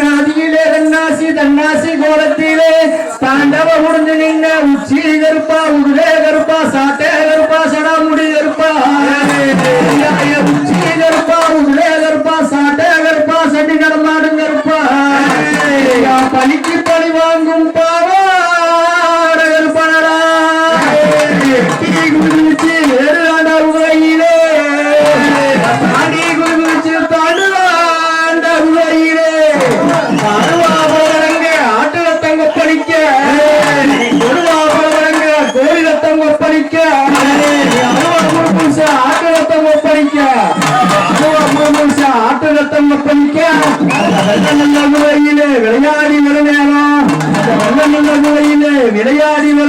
நாதியிலே தன்னாசி தன்னாசி கோலத்திலே தாண்டவ முடிஞ்சு நின்ன உச்சி கருப்பா உருவே கருப்பா வண்ணமுறையிலே விளையாடி வர நேரம் வண்ணமுறையிலே விளையாடி வர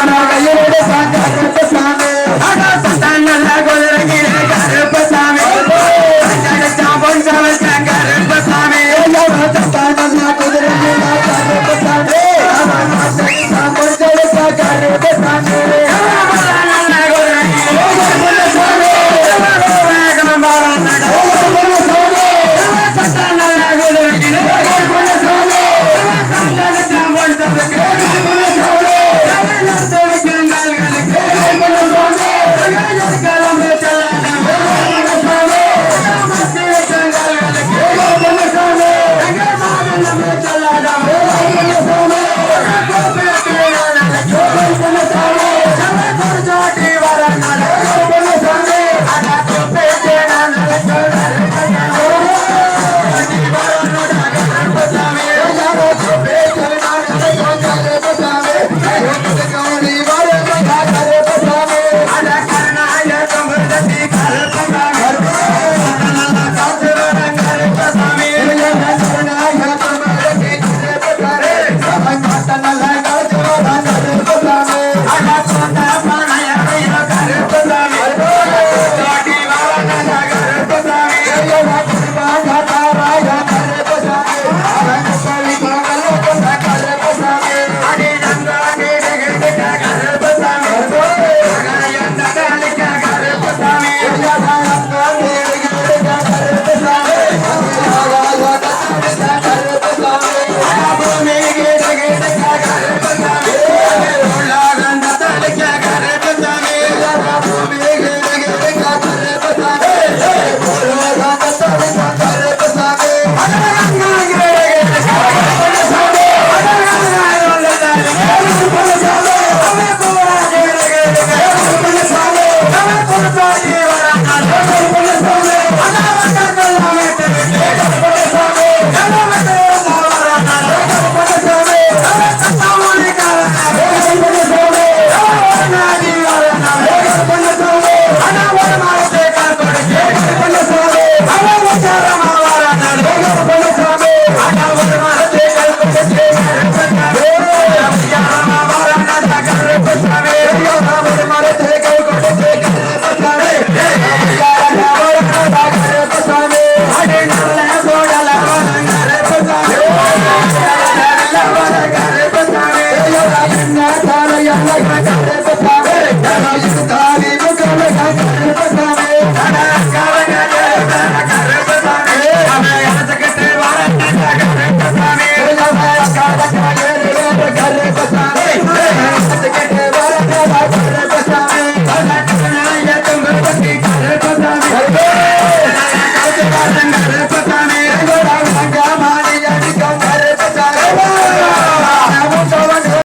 Gracias.